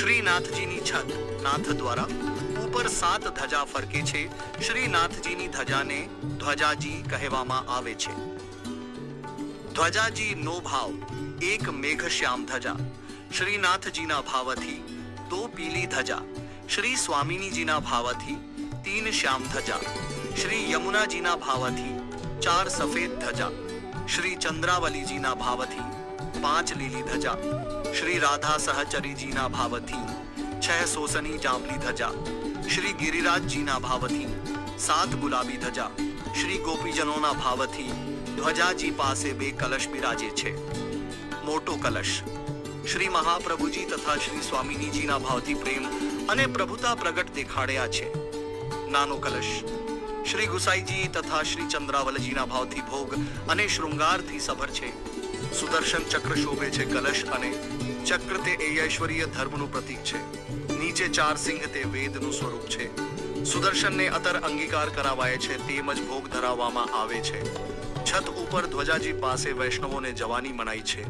શ્રીનાથજીની છત નાથ દ્વારા ઉપર સાત ધજા ફરકે છે. શ્રીનાથજીની ધજાને ધ્વજાજી કહેવામાં આવે છે. ધ્વજાજી નો ભાવ એક મેઘશ્યામ ધજા. શ્રીનાથજીના ભાવથી દો પીલી ધજા. શ્રી સ્વામિનીજીના ભાવથી તીન શ્યામ ધજા. શ્રી યમુનાજીના ભાવથી ચાર સફેદ ધજા. શ્રી ચંદ્રાવલીજીના ભાવથી પાંચ લીલી ધજા. શ્રી રાધા સહચરીજીના ભાવથી છ સોસની જાંબલી ધજા. શ્રી ગિરિરાજજીના ભાવથી સાત ગુલાબી ધજા. શ્રી ગોપીજનોના ભાવથી ધ્વજાજી પાસે બે કલશ બિરાજે છે. મોટો કલશ. શ્રી મહાપ્રભુજી તથા શ્રી સ્વામિનીજીના ભાવથી પ્રેમ અને પ્રભુતા પ્રગટ દેખાડ્યા છે. નાનો કલશ. શ્રી ગુસાઈજી તથા શ્રી ચંદ્રાવલજીના ભાવથી ભોગ અને શૃંગારથી સભર છે. સુદર્શન ચક્ર શોભે છે કલશ અને ચક્ર તે ઐશ્વર્ય ધર્મનું પ્રતીક છે. નીચે ચાર સિંહ તે વેદનું સ્વરૂપ છે. સુદર્શનને અતર અંગીકાર કરાવાય છે, તેમજ ભોગ ધરાવવામાં આવે છે. છત ઉપર ધ્વજાજી પાસે વૈષ્ણવોને જવાની મનાઈ છે.